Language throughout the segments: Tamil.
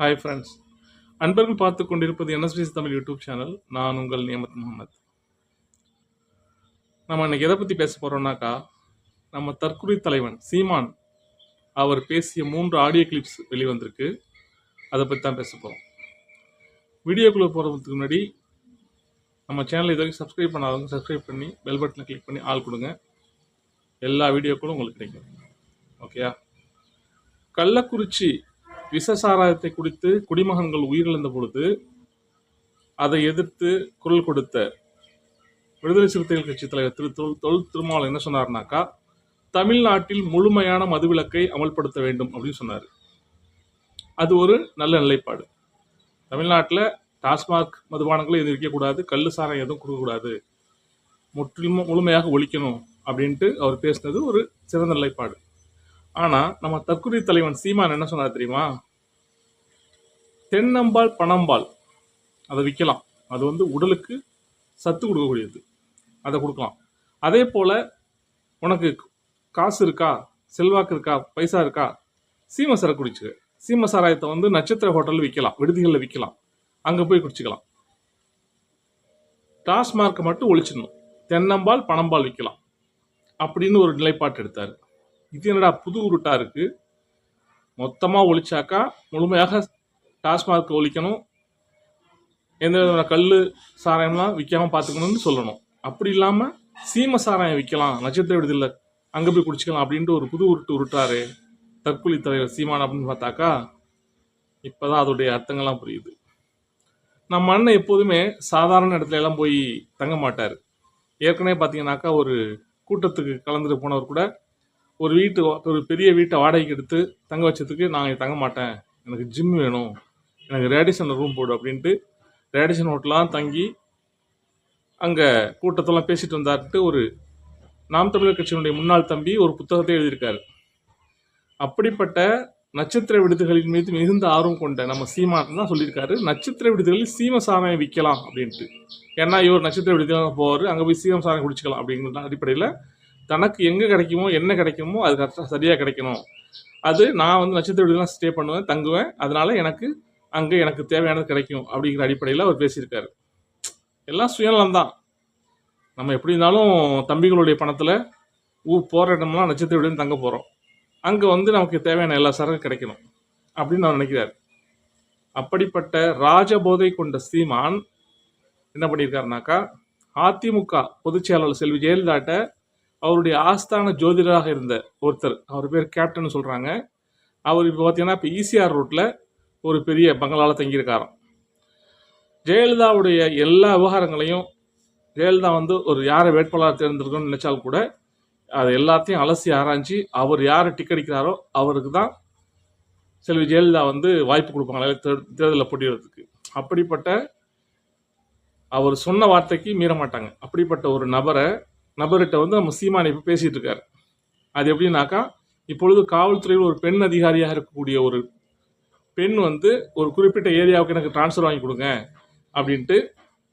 ஹாய் ஃப்ரெண்ட்ஸ் அன்பர்கள் பார்த்து கொண்டிருப்பது என்எஸ்பிஎஸ் தமிழ் யூடியூப் சேனல் நான் உங்கள் நியமத் முகமது. நம்ம இன்னைக்கு எதை பற்றி பேச போகிறோம்னாக்கா நம்ம தற்கொலை தலைவன் சீமான் அவர் பேசிய மூன்று ஆடியோ கிளிப்ஸ் வெளிவந்திருக்கு. அதை பற்றி தான் பேச போகிறோம் வீடியோக்குள்ளே போகிறதுக்கு முன்னாடி நம்ம சேனல் இது வரைக்கும் சப்ஸ்கிரைப் பண்ணாதவங்க சப்ஸ்கிரைப் பண்ணி பெல் பட்டனை கிளிக் பண்ணி ஆள் கொடுங்க. எல்லா வீடியோக்களும் உங்களுக்கு கிடைக்கும். ஓகேயா கள்ளக்குறிச்சி விஷ சாராயத்தை குடித்து குடிமகன்கள் உயிரிழந்த பொழுது அதை எதிர்த்து குரல் கொடுத்த விடுதலை சிறுத்தைகள் கட்சி தலைவர் திரு தொல் தொல் திருமாவளவன் என்ன சொன்னார்னாக்கா தமிழ்நாட்டில் முழுமையான மதுவிலக்கை அமல்படுத்த வேண்டும் அப்படின்னு சொன்னார். அது ஒரு நல்ல நிலைப்பாடு. தமிழ்நாட்டில் டாஸ்மாக் மதுபானங்களை எதுவும் விற்கக்கூடாது கல் சாராயம் எதுவும் கொடுக்கக்கூடாது முற்றிலும் முழுமையாக ஒழிக்கணும் அப்படின்ட்டு அவர் பேசினது ஒரு சிறந்த நிலைப்பாடு. ஆனால் நம்ம தற்குறி தலைவன் சீமான் என்ன சொன்னார் தெரியுமா? தென்னம்பால் பணம்பால் அதை விற்கலாம். அது வந்து உடலுக்கு சத்து கொடுக்கக்கூடியது. அதை கொடுக்கலாம். அதே போல் உனக்கு காசு இருக்கா? செல்வாக்கு இருக்கா? பைசா இருக்கா? சீம சரக்கு குடிச்சுக்க. சீம சாராயத்தை வந்து நட்சத்திர ஹோட்டலில் விற்கலாம். விடுதிகளில் விற்கலாம். அங்கே போய் குடிச்சுக்கலாம். டாஸ்மார்க்கை மட்டும் ஒழிச்சிடணும். தென்னம்பால் பணம்பால் விற்கலாம். அப்படின்னு ஒரு நிலைப்பாட்டு எடுத்தார். இது என்னடா புது உருட்டா இருக்கு? மொத்தமாக ஒழிச்சாக்கா முழுமையாக டாஸ்மார்க் ஒழிக்கணும் எந்த விதமான கல் சாராயம்லாம் விற்காம பார்த்துக்கணும்னு சொல்லணும். அப்படி இல்லாமல் சீம சாராயம் விற்கலாம் நட்சத்திர விடுதியில் அங்கே போய் குடிச்சிக்கலாம் அப்படின்ட்டு ஒரு புது உருட்டு உருட்டாரு. தற்கொலை தலைவர் சீமான் அப்படின்னு பார்த்தாக்கா இப்போ தான் அதோடைய அர்த்தங்கள்லாம் புரியுது. நம்ம அண்ணன் எப்போதுமே சாதாரண இடத்துல எல்லாம் போய் தங்க மாட்டார். ஏற்கனவே பார்த்தீங்கன்னாக்கா ஒரு கூட்டத்துக்கு கலந்துட்டு போனவர் கூட ஒரு வீட்டு ஒரு பெரிய வீட்டை வாடகைக்கு எடுத்து தங்க வச்சதுக்கு நான் தங்க மாட்டேன். எனக்கு ஜிம் வேணும். எனக்கு ரேடிஷன் ரூம் போடு அப்படின்ட்டு ரேடிஷன் ஹோட்டலாம் தங்கி அங்கே கூட்டத்தெல்லாம் பேசிட்டு வந்தார்ட்டு ஒரு நாம் தமிழர் கட்சியினுடைய முன்னாள் தம்பி ஒரு புத்தகத்தை எழுதியிருக்காரு. அப்படிப்பட்ட நட்சத்திர விடுதிகளின் மீது மிகுந்த ஆர்வம் கொண்ட நம்ம சீமான் தான் சொல்லியிருக்காரு. நட்சத்திர விடுதிகளில் சீம சாராயம் விற்கலாம் அப்படின்ட்டு. ஏன்னா இவர் நட்சத்திர விடுதிகள் போவார். அங்கே போய் சீம சாராயம் குடிச்சிக்கலாம் அப்படிங்கிற அடிப்படையில் தனக்கு எங்கே கிடைக்குமோ என்ன கிடைக்குமோ அது கரெக்டாக சரியாக கிடைக்கணும். அது நான் வந்து நட்சத்திர விடுதலாம் ஸ்டே பண்ணுவேன் தங்குவேன். அதனால எனக்கு அங்கே எனக்கு தேவையானது கிடைக்கும் அப்படிங்கிற அடிப்படையில் அவர் பேசியிருக்காரு. எல்லாம் சுயநலம் தான். நம்ம எப்படி இருந்தாலும் தம்பிகளுடைய பணத்தில் ஊ போகிற இடம்லாம் நட்சத்திர விடுன்னு தங்க போகிறோம் அங்கே வந்து நமக்கு தேவையான எல்லா சரக்கும் கிடைக்கணும் அப்படின்னு அவர் நினைக்கிறார். அப்படிப்பட்ட ராஜபோதை கொண்ட சீமான் என்ன பண்ணியிருக்காருனாக்கா அதிமுக பொதுச் செயலாளர் செல்வி ஜெயலலிதாட்ட அவருடைய ஆஸ்தான ஜோதிடராக இருந்த ஒருத்தர். அவர் பேர் கேப்டன் சொல்கிறாங்க அவர் இப்போ பார்த்தீங்கன்னா இப்போ ஈசிஆர் ரோட்டில் ஒரு பெரிய பங்களாவில் தங்கியிருக்காராம். ஜெயலலிதாவுடைய எல்லா விவகாரங்களையும் ஜெயலலிதா வந்து ஒரு யாரை வேட்பாளர் தேர்ந்தெடுக்கணும்னு நினச்சாலும் கூட அதை எல்லாத்தையும் அலசி ஆராய்ஞ்சு அவர் யார் டிக்கெடிக்கிறாரோ அவருக்கு தான் செல்வி ஜெயலலிதா வந்து வாய்ப்பு கொடுப்பாங்க. தேர்தலில் போட்டியிடுறதுக்கு. அப்படிப்பட்ட அவர் சொன்ன வார்த்தைக்கு மீற மாட்டாங்க அப்படிப்பட்ட ஒரு நபரை நபர்கிட்ட வந்து நம்ம சீமான் இப்போ பேசிட்டு இருக்காரு அது எப்படின்னாக்கா இப்பொழுது காவல்துறையில் ஒரு பெண் அதிகாரியாக இருக்கக்கூடிய ஒரு பெண் வந்து ஒரு குறிப்பிட்ட ஏரியாவுக்கு எனக்கு ட்ரான்ஸ்ஃபர் வாங்கி கொடுங்க அப்படின்ட்டு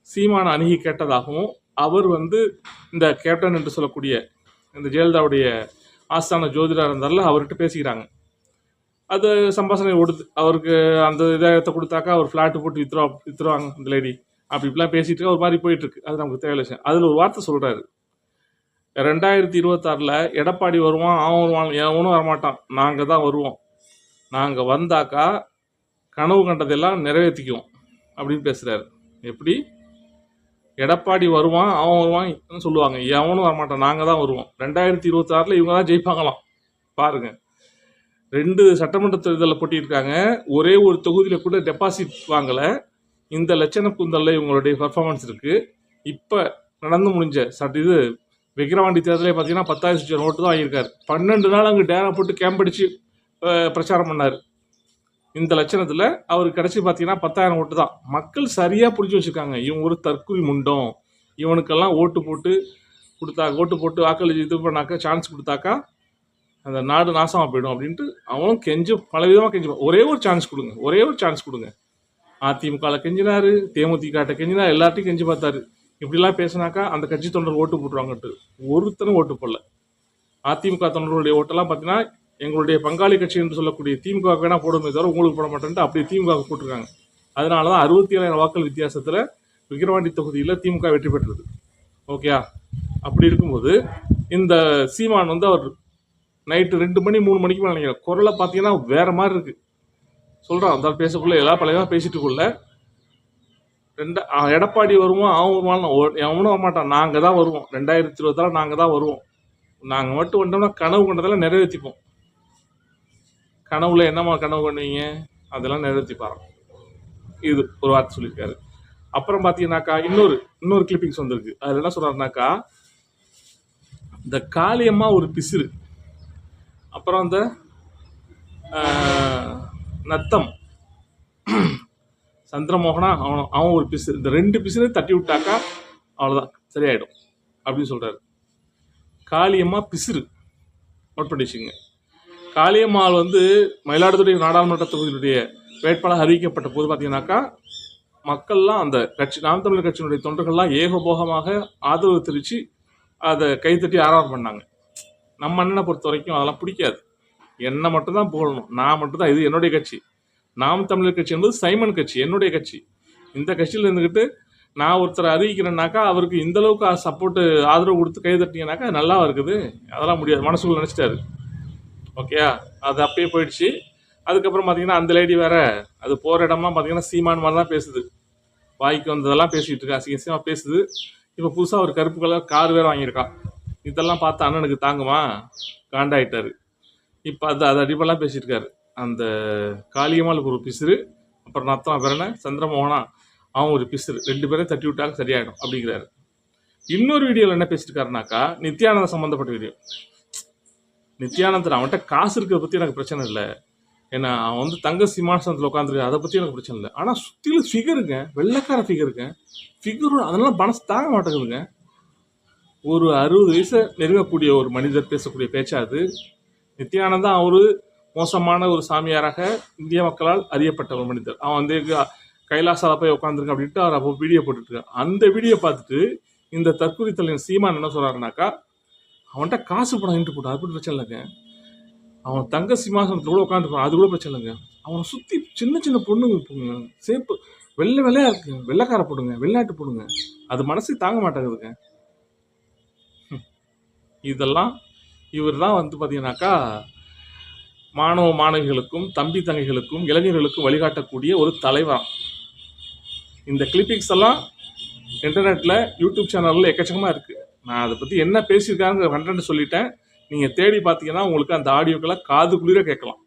சீமான அணுகி கேட்டதாகவும் அவர் வந்து இந்த கேப்டன் என்று சொல்லக்கூடிய இந்த ஜெயலலிதாவுடைய ஆஸ்தான ஜோதிடர் இருந்தால அவர்கிட்ட பேசிக்கிறாங்க. அது சம்பாஷணை ஓடுது. அவருக்கு அந்த இதை கொடுத்தாக்கா அவர் ஃப்ளாட்டு போட்டு வித்துருவா வித்துருவாங்க இந்த லேடி அப்படி இப்படிலாம் பேசிட்டு ஒரு மாதிரி போயிட்டுருக்கு அது நமக்கு தேவையில்லை. அதில் ஒரு வார்த்தை சொல்கிறாரு ரெண்டாயிரத்தி இருபத்தாறில் எடப்பாடி வருவான் அவன் வருவான் எவனும் வரமாட்டான். நாங்கள் தான் வருவோம். நாங்கள் வந்தாக்கா கனவு கண்டதெல்லாம் நிறைவேற்றிக்குவோம் அப்படின்னு பேசுகிறாரு எப்படி? எடப்பாடி வருவான் அவன் வருவான் சொல்லுவாங்க. எவனும் வரமாட்டான் நாங்கள் தான் வருவோம். ரெண்டாயிரத்தி இருபத்தாறில் இவங்க தான் ஜெயிப்பாங்களாம். பாருங்க. ரெண்டு சட்டமன்ற தேர்தலில் போட்டியிருக்காங்க. ஒரே ஒரு தொகுதியில் கூட டெபாசிட் வாங்கலை. இந்த லட்சண குந்தலில் இவங்களுடைய பர்ஃபார்மன்ஸ் இருக்குது இப்போ நடந்து முடிஞ்ச சட்ட இது விக்கிரவாண்டி தேர்தலே பார்த்தீங்கன்னா பத்தாயிரம் சுற்று ஓட்டு தான் வாங்கியிருக்காரு. பன்னெண்டு நாள் அங்கே டேரா போட்டு கேம்ப் அடித்து பிரச்சாரம் பண்ணார். இந்த லட்சணத்தில் அவர் கடைசி பார்த்தீங்கன்னா பத்தாயிரம் ஓட்டு தான். மக்கள் சரியாக பிடிச்சி வச்சுருக்காங்க. இவன் ஒரு தற்கொலை முண்டம். இவனுக்கெல்லாம் ஓட்டு போட்டு கொடுத்தா ஓட்டு போட்டு வாக்களிச்சு இது பண்ணாக்கா சான்ஸ் கொடுத்தாக்கா அந்த நாடு நாசமாக போயிடும் அப்படின்ட்டு அவனும் கெஞ்சு பல விதமாக கெஞ்சு. ஒரே ஒரு சான்ஸ் கொடுங்க. ஒரே ஒரு சான்ஸ் கொடுங்க. அதிமுகவில் கெஞ்சினார் தேமுதிகாட்ட கெஞ்சினா எல்லார்ட்டையும் கெஞ்சி பார்த்தாரு. இப்படிலாம் பேசினாக்கா அந்த கட்சி தொண்டர் ஓட்டு போட்டுருவாங்கட்டு ஒருத்தரும் ஓட்டு போடல. அதிமுக தொண்டர்களுடைய ஓட்டெல்லாம் பார்த்தீங்கன்னா எங்களுடைய பங்காளி கட்சி என்று சொல்லக்கூடிய திமுக வேணா போடுமே தவிர உங்களுக்கு போட மாட்டேன்ட்டு அப்படியே திமுக போட்டிருக்காங்க. அதனால தான் அறுபத்தி ஏழாயிரம் வாக்கள் வித்தியாசத்தில் விக்கிரவாண்டி தொகுதியில் திமுக வெற்றி பெற்றது. ஓகே அப்படி இருக்கும்போது இந்த சீமான் வந்து அவர் நைட்டு ரெண்டு மணி மூணு மணிக்கு மேலே நினைக்கிறேன் குரலை பார்த்தீங்கன்னா வேற மாதிரி இருக்கு. சொல்கிறான் அந்த பேசக்குள்ளே பேசக்குள்ள எல்லா பழைய பேசிட்டுக்குள்ள ரெண்டு எடப்பாடி வருவோம் அவன் வருவான் எவனும் வரமாட்டான். நாங்கள் தான் வருவோம். ரெண்டாயிரத்தி இருபத்தாறு நாங்கள் தான் வருவோம். நாங்கள் மட்டும் வந்தோம்னா கனவு கொண்டதெல்லாம் நிறைவேற்றிப்போம் கனவுல என்னம்மா கனவு பண்ணுவீங்க? அதெல்லாம் நிறைவேற்றிப்பாரோம் இது ஒரு வார்த்தை சொல்லியிருக்காரு. அப்புறம் பார்த்தீங்கன்னாக்கா இன்னொரு இன்னொரு கிளிப்பிங்ஸ் வந்திருக்கு. அதில் என்ன சொல்கிறாருனாக்கா இந்த காளியம்மா ஒரு பிசிறு. அப்புறம் அந்த நத்தம். சந்திரமோகனா அவன் அவன் ஒரு பிசு இந்த ரெண்டு பிசுனே தட்டி விட்டாக்கா அவ்வளோதான் சரியாயிடும் அப்படின்னு சொல்கிறாரு காளியம்மா பிசிறு. நோட் பண்ணி வச்சுங்க காளியம்மாள் வந்து மயிலாடுதுறை நாடாளுமன்ற தொகுதியினுடைய வேட்பாளர் அறிவிக்கப்பட்ட போது பார்த்தீங்கன்னாக்கா மக்கள்லாம் அந்த கட்சி நாம் தமிழர் கட்சியினுடைய தொண்டர்கள்லாம் ஏகபோகமாக ஆதரவு தெரிவித்து அதை கைத்தட்டி ஆரவாரம் பண்ணாங்க. நம்ம அண்ணனை பொறுத்த வரைக்கும் அதெல்லாம் பிடிக்காது. என்னை மட்டும்தான் புகழணும். நான் மட்டும்தான் இது என்னுடைய கட்சி. நாம் தமிழர் கட்சி என்பது சைமன் கட்சி என்னுடைய கட்சி. இந்த கட்சியில் இருந்துக்கிட்டு நான் ஒருத்தரை அறிவிக்கிறேன்னாக்கா அவருக்கு இந்த அளவுக்கு சப்போர்ட்டு ஆதரவு கொடுத்து கை தட்டிங்கனாக்கா நல்லா இருக்குது? அதெல்லாம் முடியாது. மனசுக்குள்ள நினச்சிட்டாரு. ஓகேயா அது அப்பயே போயிடுச்சு. அதுக்கப்புறம் பார்த்தீங்கன்னா அந்த லேடி வேற அது போகிற இடம்லாம் பார்த்தீங்கன்னா சீமான் மாதிரி தான் பேசுது. வாய்க்கு வந்ததெல்லாம் பேசிகிட்டு இருக்கா. அசிங்கசியமாக பேசுது. இப்போ புதுசாக ஒரு கருப்பு கலர் கார் வேற வாங்கியிருக்கா. இதெல்லாம் பார்த்து அண்ணனுக்கு தாங்குமா? காண்டாயிட்டாரு. இப்போ அது அது அடிப்பெல்லாம் பேசிகிட்டு இருக்காரு. அந்த காளியம்மாளுக்கு ஒரு பிசுறு அப்புறம் நத்தான் பிறனை சந்திரமோகனா அவன் ஒரு பிசுறு. ரெண்டு பேரும் தட்டி விட்டாங்க சரியாயிடும் அப்படிங்கிறாரு. இன்னொரு வீடியோவில் என்ன பேசிட்டு இருக்காருனாக்கா நித்யானந்தம் சம்மந்தப்பட்ட வீடியோ. நித்யானந்தன் அவன்கிட்ட காசு இருக்கிறத பற்றி எனக்கு பிரச்சனை இல்லை. ஏன்னா அவன் வந்து தங்க சிம்மாசனத்தில் உட்காந்துருக்கு அதை பற்றி எனக்கு பிரச்சனை இல்லை. ஆனால் சுற்றிலும் ஃபிகருங்க வெள்ளக்கார ஃபிகருங்க ஃபிகரோட அதெல்லாம் மனசு தாங்க மாட்டேங்குதுங்க. ஒரு அறுபது வயசை நெருங்கக்கூடிய ஒரு மனிதர் பேசக்கூடிய பேச்சாது. நித்யானந்தா அவர் மோசமான ஒரு சாமியாராக இந்திய மக்களால் அறியப்பட்ட ஒரு மனிதர். அவன் வந்து கைலாசால போய் உட்காந்துருக்க அப்படின்ட்டு அவர் அப்போ வீடியோ போட்டுட்டு அந்த வீடியோ பார்த்துட்டு இந்த தற்கொலை தலைவன் சீமான் என்ன சொல்றாருனாக்கா அவன்கிட்ட காசு படம் இன்ட்டு போட்டான் அது கூட பிரச்சனை இல்லைங்க. அவன் தங்க சிம்மாசனத்தில் கூட உட்காந்துருப்பான் அது கூட பிரச்சனை இல்லைங்க. அவனை சுற்றி சின்ன சின்ன பொண்ணுங்க இருக்குங்க. சேப்பு வெள்ளை வெள்ளையா இருக்கு வெள்ளைக்கார போடுங்க வெள்ளாட்டு போடுங்க. அது மனசு தாங்க மாட்டேங்குதுங்க. இதெல்லாம் இவர் தான் வந்து பார்த்தீங்கன்னாக்கா மாணவ மாணவிகளுக்கும் தம்பி தங்கைகளுக்கும் இளைஞர்களுக்கும் வழிகாட்டக்கூடிய ஒரு தலைவர் இந்த கிளிப்பிக்ஸ் எல்லாம் இன்டர்நெட்டில் யூடியூப் சேனலில் எக்கச்சக்கமாக இருக்குது நான் அதை பற்றி என்ன பேசியிருக்காங்க கண்டென்ட் சொல்லிட்டேன். நீங்கள் தேடி பார்த்தீங்கன்னா உங்களுக்கு அந்த ஆடியோக்களை காது குளிர கேட்கலாம்.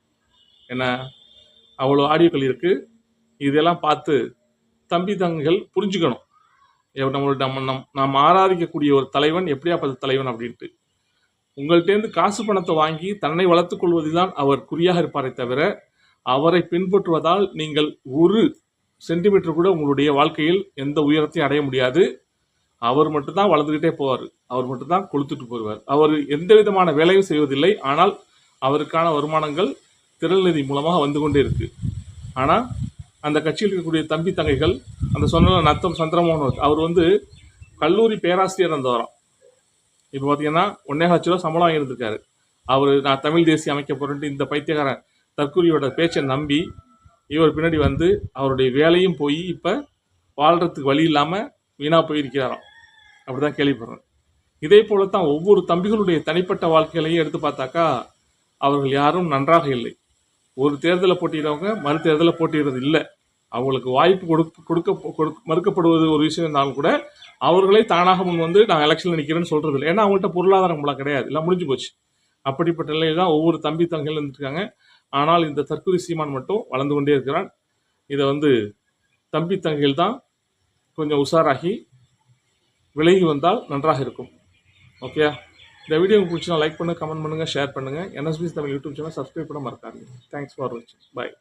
என்ன? அவ்வளோ ஆடியோக்கள் இருக்குது இதெல்லாம் பார்த்து தம்பி தங்கைகள் புரிஞ்சுக்கணும். நம்மளோட நம்ம நம் நாம் ஆராதிக்கக்கூடிய ஒரு தலைவன் எப்படியாப்பட்ட தலைவன் அப்படின்ட்டு. உங்கள்கிட்டேருந்து காசு பணத்தை வாங்கி தன்னை வளர்த்து கொள்வதில்தான் அவர் குறியாக இருப்பாரே தவிர அவரை பின்பற்றுவதால் நீங்கள் ஒரு சென்டிமீட்டர் கூட உங்களுடைய வாழ்க்கையில் எந்த உயரத்தையும் அடைய முடியாது. அவர் மட்டும்தான் வளர்ந்துக்கிட்டே போவார். அவர் மட்டும்தான் கொளுத்துட்டு போவார் அவர் எந்த விதமான வேலையும் செய்வதில்லை. ஆனால் அவருக்கான வருமானங்கள் திரள்நிதி மூலமாக வந்து கொண்டே இருக்கு. ஆனால் அந்த கட்சியில் இருக்கக்கூடிய தம்பி தங்கைகள் அந்த சொன்ன நத்தம் சந்திரமோகன் அவர் வந்து கல்லூரி பேராசிரியர் இருந்தவராம். இப்போ பார்த்தீங்கன்னா ஒன்னே லட்ச ரூபா சம்பளம் வாங்கியிருந்திருக்காரு. அவர் நான் தமிழ் தேசிய அமைக்க போகிறேன்ட்டு இந்த பைத்தியக்காரன் தற்கூரியோட பேச்சை நம்பி இவர் பின்னாடி வந்து அவருடைய வேலையும் போய் இப்போ வாழ்கிறதுக்கு வழி இல்லாமல் வீணாக போயிருக்கிறாராம். அப்படி தான் கேள்விப்படுறேன். இதே போல தான் ஒவ்வொரு தம்பிகளுடைய தனிப்பட்ட வாழ்க்கையிலையும் எடுத்து பார்த்தாக்கா அவர்கள் யாரும் நன்றாக இல்லை. ஒரு தேர்தலில் போட்டியிடவங்க மறு தேர்தலில் போட்டியிடுறது இல்லை. அவங்களுக்கு வாய்ப்பு கொடுக்க கொடுக்க மறுக்கப்படுவது ஒரு விஷயம் இருந்தாலும் கூட அவர்களே தானாக முன் வந்து நான் எலெக்ஷனில் நிற்கிறேன்னு சொல்கிறது இல்லை. ஏன்னா அவங்கள்ட்ட பொருளாதாரம் மூலம் கிடையாது. எல்லாம் முடிஞ்சு போச்சு. அப்படிப்பட்ட நிலையில் தான் ஒவ்வொரு தம்பி தங்கையில் இருந்துருக்காங்க. ஆனால் இந்த தற்கொலை சீமான் மட்டும் வளர்ந்து கொண்டே இருக்கிறான். இதை வந்து தம்பி தங்கையில் தான் கொஞ்சம் உஷாராகி விலகி வந்தால் நன்றாக இருக்கும். ஓகே இந்த வீடியோ பிடிச்சினா லைக் பண்ணுங்கள் கமெண்ட் பண்ணுங்கள் ஷேர் பண்ணுங்க. NSP Tamil YouTube channel subscribe பண்ண மறக்காதீங்க. தேங்க்ஸ் ஃபார் வாட்சிங் பாய்